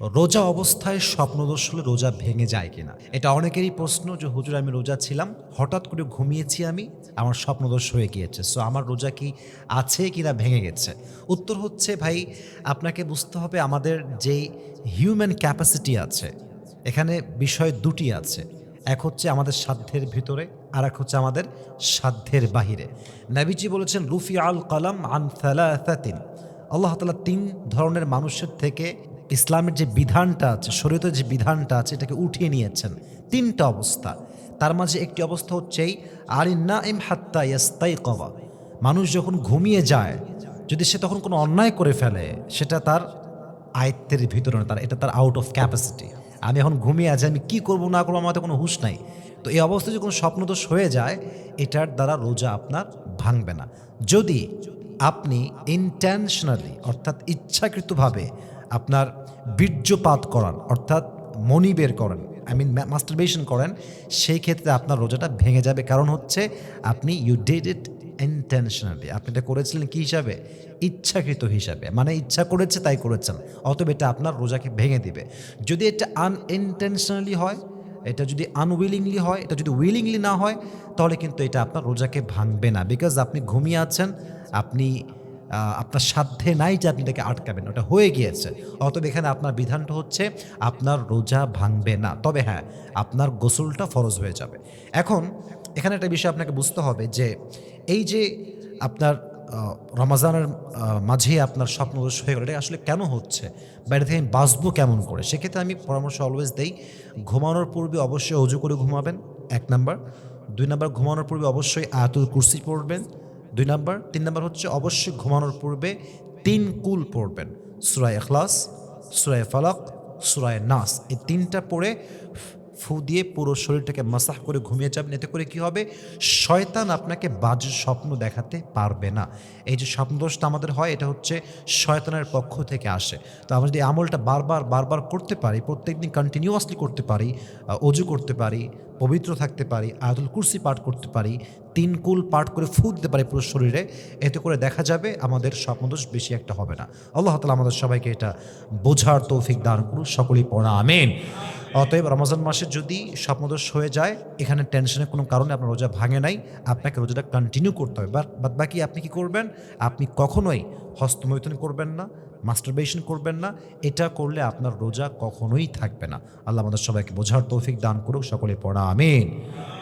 রোজা অবস্থায় স্বপ্নদোষ হলে রোজা ভেঙে যায় কিনা? এটা অনেকেরই প্রশ্ন যে, হুজুর, আমি রোজা ছিলাম, হঠাৎ করে ঘুমিয়েছি আমি, আমার স্বপ্নদোষ হয়ে গিয়েছে সো আমার রোজা কি আছে কিনা ভেঙে গেছে? উত্তর হচ্ছে, ভাই, আপনাকে বুঝতে হবে আমাদের যেই হিউম্যান ক্যাপাসিটি আছে, এখানে বিষয় দুটি আছে, এক হচ্ছে আমাদের সাধ্যের ভিতরে, আর এক হচ্ছে আমাদের সাধ্যের বাহিরে। নাবিজি বলেছেন রুফি আল কালাম আন আল্লাহ তালা তিন ধরনের মানুষের থেকে ইসলামের যে বিধানটা আছে, শরীয়তের যে বিধানটা আছে, এটাকে উঠিয়ে নিয়েছেন। তিনটা অবস্থা। তার মাঝে একটি অবস্থা হচ্ছেই আলিন্না ইম হাত্তা ইয়াস্তাই কবা মানুষ যখন ঘুমিয়ে যায়, যদি সে তখন কোনো অন্যায় করে ফেলে, সেটা তার আয়ত্তের ভিতরে তার, এটা তার আউট অফ ক্যাপাসিটি আমি এখন ঘুমিয়ে আছি, আমি কী করব, না করব, আমার হাতে কোনো হুঁশ নাই। তো এই অবস্থায় যদি কোনো স্বপ্নদোষ হয়ে যায়, এটার দ্বারা রোজা আপনার ভাঙবে না। যদি আপনি ইন্টেনশনালি অর্থাৎ ইচ্ছাকৃতভাবে আপনার বীর্যপাত করান, অর্থাৎ মনি বের করেন আই মিন মাস্টারবেশন করেন, সেই ক্ষেত্রে আপনার রোজাটা ভেঙে যাবে। কারণ হচ্ছে আপনি ইউ ডিড ইট ইন্টেনশনালি আপনি এটা করেছিলেন কী হিসাবে? ইচ্ছাকৃত হিসাবে। মানে ইচ্ছা করেছে তাই করেছেন। অতএব এটা আপনার রোজাকে ভেঙে দিবে। যদি এটা আনইনটেনশনালি হয়, এটা যদি আনউইলিংলি হয়, এটা যদি উইলিংলি না হয়, তাহলে কিন্তু এটা আপনার রোজাকে ভাঙবে না। বিকজ আপনি ঘুমিয়ে আছেন, আপনি আপনার সাধ্যে নাই যে আপনি এটাকে আটকাবেন, ওটা হয়ে গিয়েছে। অতএব এখানে আপনার বিধানটা হচ্ছে, আপনার রোজা ভাঙবে না। তবে হ্যাঁ আপনার গোসলটা ফরজ হয়ে যাবে। এখন এখানে একটা বিষয় আপনাকে বুঝতে হবে যে, এই যে আপনার রমাজানের মাঝে আপনার স্বপ্নদোষ হয়ে গেল, এটা আসলে কেন হচ্ছে? বাইরে থেকে আমি বাঁচবো কেমন করে? সেক্ষেত্রে আমি পরামর্শ অলওয়েজ দেই, ঘুমানোর পূর্বে অবশ্যই অজু করে ঘুমাবেন, এক নাম্বার। দুই নাম্বার, ঘুমানোর পূর্বে অবশ্যই আয়াতুল কুরসি পড়বেন দুই নাম্বার। তিন নাম্বার হচ্ছে অবশ্যই ঘুমানোর পূর্বে তিন কুল পড়বেন। সুরায় এখলাস সুরায় ফালাক সুরায় নাস। এই তিনটা পড়ে ফু দিয়ে পুরো শরীরটাকে মাসাহ করে ঘুমিয়ে যাবেন, এতে করে কি হবে? শয়তান আপনাকে বাজে স্বপ্ন দেখাতে পারবে না। এই যে স্বপ্নদোষটা আমাদের হয়, এটা হচ্ছে শয়তানের পক্ষ থেকে আসে। তো আমরা যদি আমলটা বারবার বারবার করতে পারি, প্রত্যেকদিন কন্টিনিউয়াসলি করতে পারি অজু করতে পারি, পবিত্র থাকতে পারি, আয়াতুল কুরসি পাঠ করতে পারি, তিন কুল পাঠ করে ফু দিতে পারি পুরো শরীরে, এতে করে দেখা যাবে আমাদের স্বপ্নদোষ বেশি একটা হবে না। আল্লাহ তালা আমাদের সবাইকে এটা বোঝার তৌফিক দান করুন সকলেই পড়া, আমেন। অতএব রমজান মাসে যদি স্বপ্নদোষ হয়ে যায়, এখানে টেনশনের কোনো কারণে আপনার রোজা ভাঙে নাই, আপনাকে রোজাটা কন্টিনিউ করতে হবে। বাদ বাকি আপনি কি করবেন? আপনি কখনোই হস্তমৈথন করবেন না মাস্টারবেশন করবেন না, এটা করলে আপনার রোজা কখনোই থাকবে না। আল্লাহ আমাদের সবাইকে বোঝার তৌফিক দান করুক, সকলে পড়া, আমিন।